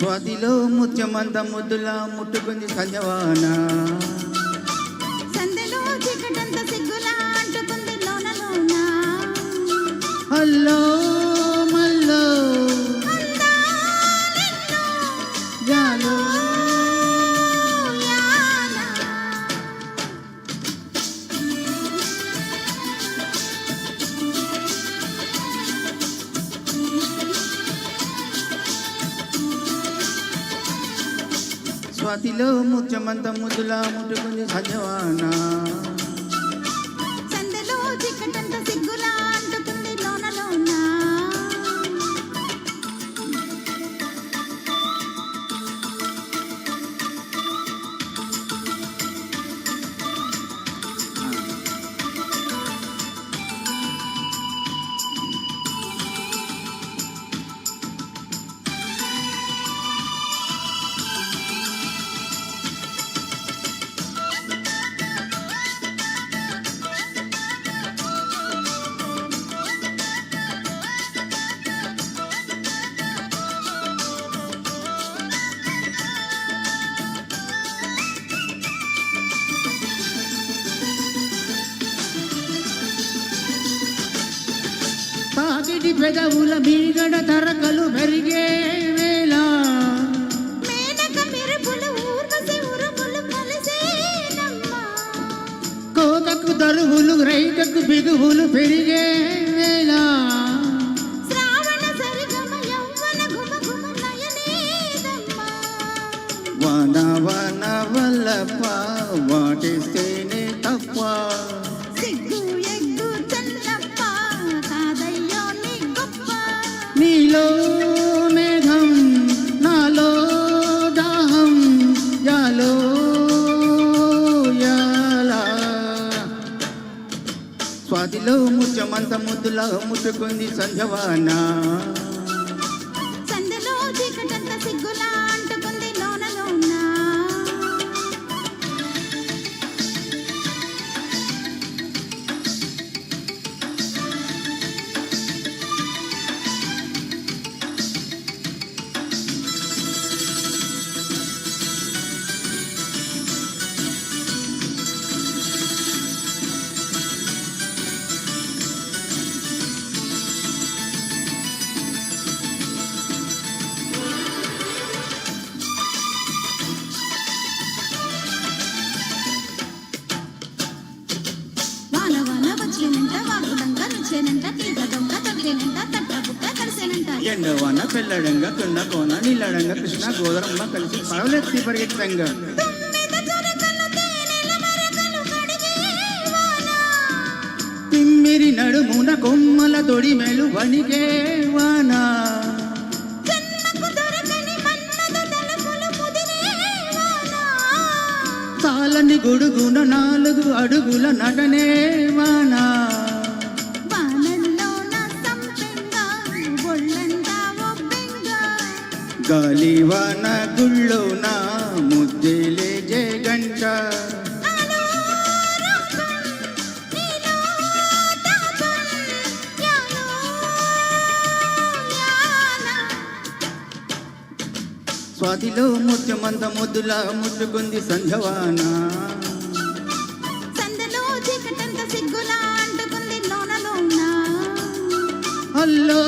స్వాతిలో ముత్యమంత ముద్దులా ముట్టుకుంది సంజవాన. సందెలో స్వాతిలో ముత్యమంత ముద్దులా ముట్టుకుని సజవానా తాకిటి పెదవుల మీగడ తరకలు పెరిగే వేళ. కోకకు దరువులు రైకకు బిగువులు పెరిగే వేళ. వన వన వల్లప్ప వాటిస్తేనే స్వాతిలో ముత్యమంత ముద్దులా ముట్టుకుంది సంధ్యవానా. కలిసేనంట ఎండవాన పెళ్ళడంగా కోన నీళ్ళడంగా కృష్ణ గోదరమ్మ కలిసి పడవలెత్తి పరిగెత్తంగా తిమ్మిరి నడుమున కొమ్మల తొడి మెలు వణిగే వానా. వాన గొడుగున నాలుగు అడుగుల నటనే వానా. గాలివాన గుళ్ళోన ముద్దెలే జే గంట నాలో రూపం నీలో తాపం యాలో యాన స్వాతిలో ముత్యమంత ముద్దులా ముట్టుకుంది సంధ్యవాన అల్లో